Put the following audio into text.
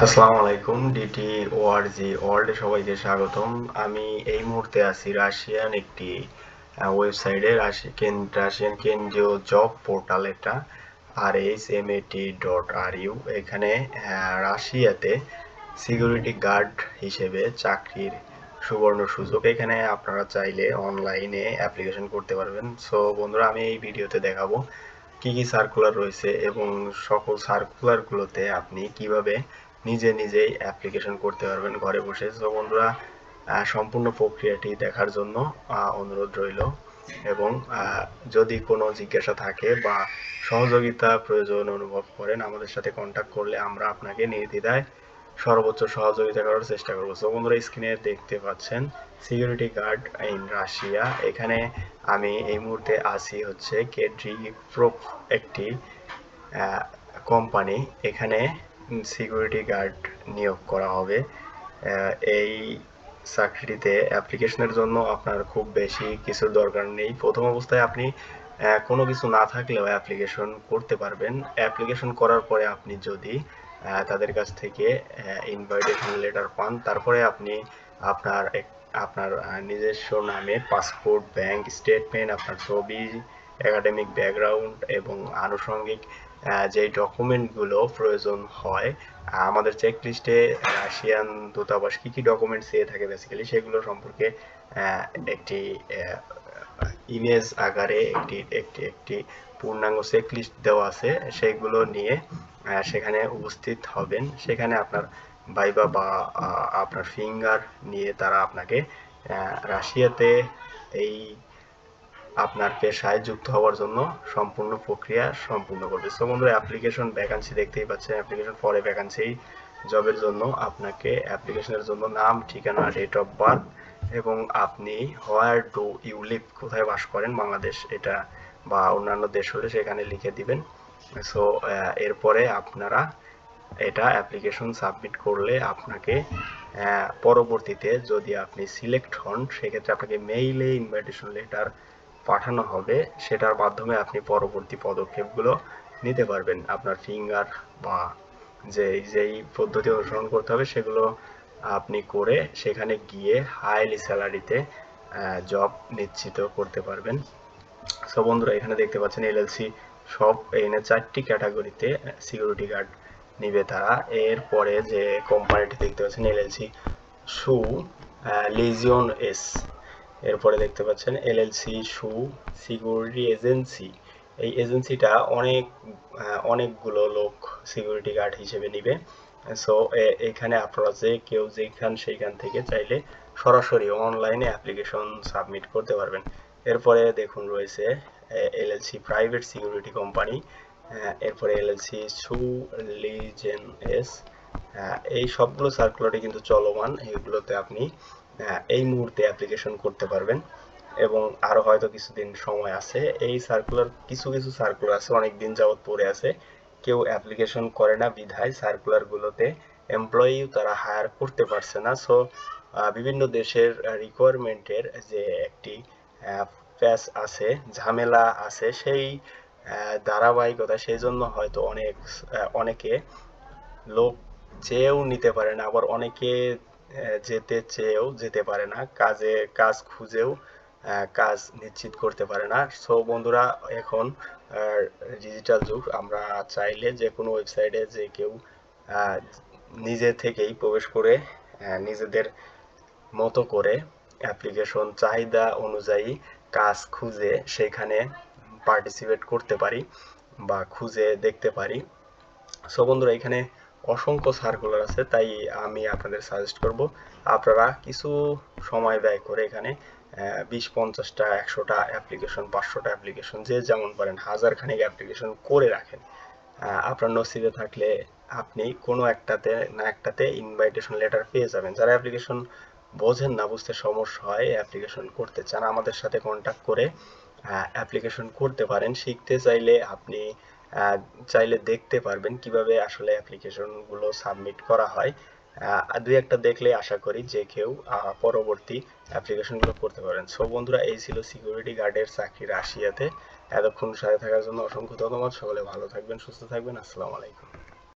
আসসালামু আলাইকুম DT ORG ওয়ার্ল্ডে সবাইকে স্বাগতম। আমি এই মুহূর্তে আছি রাশিয়ান একটি ওয়েবসাইটে রাশিয়ান কেন্দ্রীয় জব পোর্টাল এটা আর এইচ এম এটি ডট আর ইউ এখানে রাশিয়াতে সিকিউরিটি গার্ড হিসেবে চাকরির সুবর্ণ সুযোগ এখানে আপনারা চাইলে অনলাইনে অ্যাপ্লিকেশন করতে পারবেন। সো বন্ধুরা, আমি এই ভিডিওতে দেখাবো কি কি সার্কুলার রয়েছে এবং সকল সার্কুলারগুলোতে আপনি কীভাবে নিজে নিজেই অ্যাপ্লিকেশন করতে পারবেন ঘরে বসে। তো বন্ধুরা সম্পূর্ণ প্রক্রিয়াটি দেখার জন্য অনুরোধ রইল। এবং যদি কোনো জিজ্ঞাসা থাকে বা সহযোগিতা প্রয়োজন অনুভব করেন, আমাদের সাথে কন্ট্যাক্ট করলে আমরা আপনাকে নির্দ্বিধায় সর্বোচ্চ সহযোগিতা করার চেষ্টা করব। তো বন্ধুরা স্ক্রিনে দেখতে পাচ্ছেন সিকিউরিটি গার্ড ইন রাশিয়া এখানে আমি এই মুহূর্তে আছি হচ্ছে কেড্রি প্রো একটি কোম্পানি এখানে সিকিউরিটি গার্ড নিয়োগ করা হবে। এই চাকরিটিতে অ্যাপ্লিকেশনের জন্য আপনার খুব বেশি কিছুর দরকার নেই। প্রথম অবস্থায় আপনি কোনো কিছু না থাকলেও অ্যাপ্লিকেশন করতে পারবেন। অ্যাপ্লিকেশন করার পরে আপনি যদি তাদের কাছ থেকে ইনভাইটেশন লেটার পান, তারপরে আপনি আপনার আপনার নিজস্ব নামে পাসপোর্ট ব্যাংক স্টেটমেন্ট আপনার ছবি একাডেমিক ব্যাকগ্রাউন্ড এবং আনুষঙ্গিক যে ডকুমেন্টগুলো প্রয়োজন হয় আমাদের চেক লিস্টে রাশিয়ান দূতাবাস কি কি ডকুমেন্টস চেয়ে থাকে বেসিক্যালি সেগুলো সম্পর্কে একটি ইমেজ আকারে একটি একটি একটি পূর্ণাঙ্গ চেক লিস্ট দেওয়া আছে। সেগুলো নিয়ে সেখানে উপস্থিত হবেন। সেখানে আপনার ভাইবা বা আপনার ফিঙ্গার নিয়ে তারা আপনাকে রাশিয়াতে এই আপনার পেশায় যুক্ত হওয়ার জন্য সম্পূর্ণ প্রক্রিয়া সম্পূর্ণ করবে। সো বন্ধুরা অ্যাপ্লিকেশন ভ্যাকান্সি দেখতেই পাচ্ছেন। অ্যাপ্লিকেশন ফরে ভ্যাকান্সি জবের জন্য আপনাকে অ্যাপ্লিকেশনের জন্য নাম, ঠিকানা ডেট অফ বার্থ এবং আপনি হোয়ার ডু ইউ লিভ কোথায় বাস করেন, বাংলাদেশ এটা বা অন্যান্য দেশ হলে সেখানে লিখে দিবেন। সো এরপরে আপনারা এটা অ্যাপ্লিকেশন সাবমিট করলে আপনাকে পরবর্তীতে যদি আপনি সিলেক্ট হন, সেক্ষেত্রে আপনাকে মেইলে ইনভাইটেশন লেটার পাঠানো হবে, সেটার মাধ্যমে আপনি পরবর্তী পদক্ষেপগুলো নিতে পারবেন। আপনার ফিঙ্গার বা যে যেই পদ্ধতি অনুসরণ করতে হবে, সেগুলো আপনি করে সেখানে গিয়ে হাইলি স্যালারিতে জব নিশ্চিত করতে পারবেন। সো বন্ধুরা, এখানে দেখতে পাচ্ছেন এলএলসি সব এখানে চারটি ক্যাটাগরিতে সিকিউরিটি গার্ড নিবে তারা। এরপরে যে কোম্পানিটি দেখতে পাচ্ছেন এলএলসি সু লিজিয়ন এস এরপরে দেখতে পাচ্ছেন এলএলসি, সু, সিকিউরিটি এজেন্সি। এই এজেন্সিটা অনেক অনেকগুলো লোক সিকিউরিটি গার্ড হিসেবে নিবে। সো এখানে আপনারা যে কেউ যেখান সেইখান থেকে চাইলে সরাসরি অনলাইনে অ্যাপ্লিকেশন সাবমিট করতে পারবেন। এরপরে দেখুন রয়েছে এলএলসি প্রাইভেট সিকিউরিটি কোম্পানি এরপরে এলএলসি সু লিজেন এস এই সবগুলো সার্কুলারই কিন্তু চলমান। এগুলোতে আপনি এই মুহূর্তে অ্যাপ্লিকেশন করতে পারবেন এবং আরও হয়তো কিছুদিন সময় আছে। এই সার্কুলার কিছু কিছু সার্কুলার আছে অনেক দিন যাবত পড়ে আছে। কেউ অ্যাপ্লিকেশন করে না বিধায় সার্কুলার গুলোতে। এমপ্লয়ি তারা হায়ার করতে পারছে না। সো বিভিন্ন দেশের রিকোয়ারমেন্টের যে একটি প্যাচ আছে, ঝামেলা আছে, সেই ধারাবাহিকতা, সেই জন্য হয়তো অনেক অনেকে লোক চেয়েও নিতে পারে না। আবার অনেকে যেতে চেয়েও যেতে পারে না, কাজে, কাজ খুঁজেও কাজ নিশ্চিত করতে পারে না। সো বন্ধুরা, এখন ডিজিটাল যুগ, আমরা চাইলে যে কোনো ওয়েবসাইটে যে কেউ নিজে থেকেই প্রবেশ করে নিজেদের মতো করে অ্যাপ্লিকেশন চাহিদা অনুযায়ী কাজ খুঁজে সেখানে পার্টিসিপেট করতে পারি বা খুঁজে দেখতে পারি। সো বন্ধুরা, এখানে অসংখ্য সার্কুলার আছে, তাই আমি আপনাদের সাজেস্ট করব, আপনারা কিছু সময় ব্যয় করে এখানে বিশ, পঞ্চাশটা, একশোটা অ্যাপ্লিকেশন পাঁচশোটা অ্যাপ্লিকেশন যে যেমন পারেন হাজার খানিক অ্যাপ্লিকেশন করে রাখেন। আপনার নসিবে থাকলে আপনি কোনো একটাতে, না একটাতে ইনভাইটেশন লেটার পেয়ে যাবেন। যারা অ্যাপ্লিকেশন বোঝেন না, বুঝতে সমস্যা হয় অ্যাপ্লিকেশন করতে চান, আমাদের সাথে কন্ট্যাক্ট করে অ্যাপ্লিকেশন করতে পারেন। শিখতে চাইলে আপনি চাইলে দেখতে পারবেন কীভাবে আসলে অ্যাপ্লিকেশনগুলো সাবমিট করা হয়। দুই একটা দেখলে আশা করি যে কেউ পরবর্তী অ্যাপ্লিকেশনগুলো করতে পারেন সো বন্ধুরা, এই ছিল সিকিউরিটি গার্ডের চাকরি রাশিয়াতে। এতক্ষণ সাথে থাকার জন্য অসংখ্য ধন্যবাদ। সকলে ভালো থাকবেন, সুস্থ থাকবেন। আসসালামু আলাইকুম।